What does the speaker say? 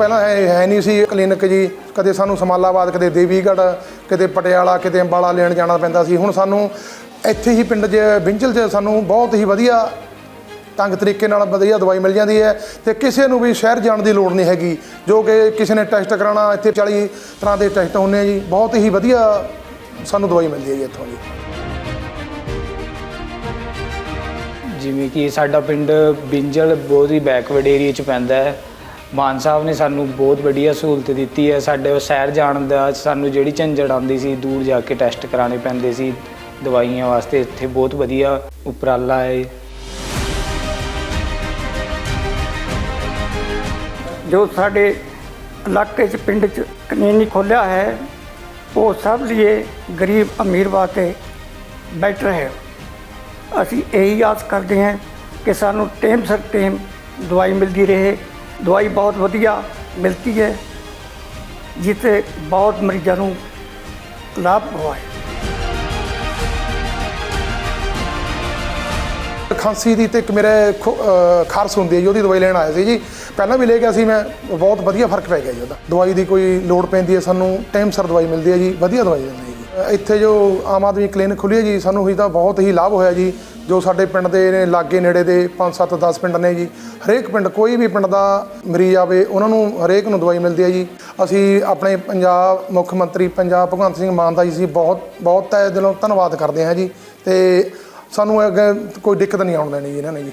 ਪਹਿਲਾਂ ਇਹ ਹੈ ਨਹੀਂ ਸੀ ਕਲੀਨਿਕ ਜੀ, ਕਦੇ ਸਾਨੂੰ ਸਮਾਲਾਬਾਦ, ਕਦੇ ਦੇਵੀਗੜ੍ਹ, ਕਦੇ ਪਟਿਆਲਾ ਕਿਤੇ ਅੰਬਾਲਾ ਲੈਣ ਜਾਣਾ ਪੈਂਦਾ ਸੀ। ਹੁਣ ਸਾਨੂੰ ਇੱਥੇ ਹੀ ਪਿੰਡ 'ਚ ਬਿੰਜਲ 'ਚ ਸਾਨੂੰ ਬਹੁਤ ਹੀ ਵਧੀਆ ਢੰਗ ਤਰੀਕੇ ਨਾਲ ਵਧੀਆ ਦਵਾਈ ਮਿਲ ਜਾਂਦੀ ਹੈ ਤੇ ਕਿਸੇ ਨੂੰ ਵੀ ਸ਼ਹਿਰ ਜਾਣ ਦੀ ਲੋੜ ਨਹੀਂ ਹੈਗੀ। ਜੋ ਕਿ ਕਿਸੇ ਨੇ ਟੈਸਟ ਕਰਾਉਣਾ, ਇੱਥੇ 40 ਤਰ੍ਹਾਂ ਦੇ ਟੈਸਟ ਹੁੰਦੇ ਆ ਜੀ। ਬਹੁਤ ਹੀ ਵਧੀਆ ਸਾਨੂੰ ਦਵਾਈ ਮਿਲਦੀ ਹੈ ਜੀ ਇੱਥੋਂ ਜੀ। ਜਿਵੇਂ ਕਿ ਸਾਡਾ ਪਿੰਡ ਬਿੰਜਲ ਬਹੁਤ ਹੀ ਬੈਕਵਰਡ ਏਰੀਆ ਚ ਪੈਂਦਾ ਹੈ। ਮਾਨ ਸਾਹਿਬ ਨੇ ਸਾਨੂੰ ਬਹੁਤ ਵਧੀਆ ਸਹੂਲਤ ਦਿੱਤੀ ਹੈ। ਸਾਡੇ ਉਹ ਸ਼ਹਿਰ ਜਾਣ ਦਾ ਸਾਨੂੰ ਜਿਹੜੀ ਝੰਜੜ ਆਉਂਦੀ ਸੀ, ਦੂਰ ਜਾ ਕੇ ਟੈਸਟ ਕਰਾਣੇ ਪੈਂਦੇ ਸੀ ਦਵਾਈਆਂ ਵਾਸਤੇ। ਇੱਥੇ ਬਹੁਤ ਵਧੀਆ ਉਪਰਾਲਾ ਹੈ ਜੋ ਸਾਡੇ ਇਲਾਕੇ 'ਚ, ਪਿੰਡ 'ਚ ਕਲੀਨਿਕ ਖੋਲ੍ਹਿਆ ਹੈ, ਉਹ ਸਭ ਲਈ ਗਰੀਬ ਅਮੀਰ ਵਾਸਤੇ ਬੈਟਰ ਹੈ। ਅਸੀਂ ਇਹੀ ਆਸ ਕਰਦੇ ਹਾਂ ਕਿ ਸਾਨੂੰ ਟਾਈਮ ਸਿਰ ਟਾਈਮ ਦਵਾਈ ਮਿਲਦੀ ਰਹੇ। ਦਵਾਈ ਬਹੁਤ ਵਧੀਆ ਮਿਲਦੀ ਹੈ, ਜਿੱਥੇ ਬਹੁਤ ਮਰੀਜ਼ਾਂ ਨੂੰ ਲਾਭ ਹੋਇਆ ਖਾਂਸੀ ਦੀ ਤੇ ਇੱਕ ਮੇਰੇ ਖੁ- ਅਹ, ਖਾਰਸ ਹੁੰਦੀ ਹੈ ਜੀ, ਉਹਦੀ ਦਵਾਈ ਲੈਣ ਆਇਆ ਸੀ ਜੀ। ਪਹਿਲਾਂ ਵੀ ਲੈ ਗਿਆ ਸੀ ਮੈਂ, ਬਹੁਤ ਵਧੀਆ ਫ਼ਰਕ ਪੈ ਗਿਆ ਜੀ ਉਹਦਾ। ਦਵਾਈ ਦੀ ਕੋਈ ਲੋੜ ਪੈਂਦੀ ਹੈ, ਸਾਨੂੰ ਟਾਈਮ ਸਿਰ ਦਵਾਈ ਮਿਲਦੀ ਹੈ ਜੀ, ਵਧੀਆ ਦਵਾਈ ਦਿੰਦੇ ਜੀ। ਇੱਥੇ ਜੋ ਆਮ ਆਦਮੀ ਕਲੀਨਿਕ ਖੁੱਲੀ ਹੈ ਜੀ, ਸਾਨੂੰ ਹੀ ਤਾਂ ਬਹੁਤ ਹੀ ਲਾਭ ਹੋਇਆ ਜੀ, ਜੋ ਸਾਡੇ ਪਿੰਡ ਦੇ ਨੇ, ਲਾਗੇ ਨੇੜੇ ਦੇ 5 7 10 ਪਿੰਡ ਨੇ ਜੀ। ਹਰੇਕ ਪਿੰਡ, ਕੋਈ ਵੀ ਪਿੰਡ ਦਾ ਮਰੀਜ਼ ਆਵੇ, ਉਹਨਾਂ ਨੂੰ ਹਰੇਕ ਨੂੰ ਦਵਾਈ ਮਿਲਦੀ ਹੈ ਜੀ। ਅਸੀਂ ਆਪਣੇ ਪੰਜਾਬ ਮੁੱਖ ਮੰਤਰੀ ਪੰਜਾਬ ਭਗਵੰਤ ਸਿੰਘ ਮਾਨ ਦਾ ਜੀ, ਅਸੀਂ ਬਹੁਤ ਬਹੁਤ ਤਹਿ ਦਿਲੋਂ ਧੰਨਵਾਦ ਕਰਦੇ ਹਾਂ ਜੀ। ਤੇ ਸਾਨੂੰ ਅੱਗੇ ਕੋਈ ਦਿੱਕਤ ਨਹੀਂ ਆਉਣ ਦੇਣੀ ਜੀ ਇਹਨਾਂ ਨੇ ਜੀ।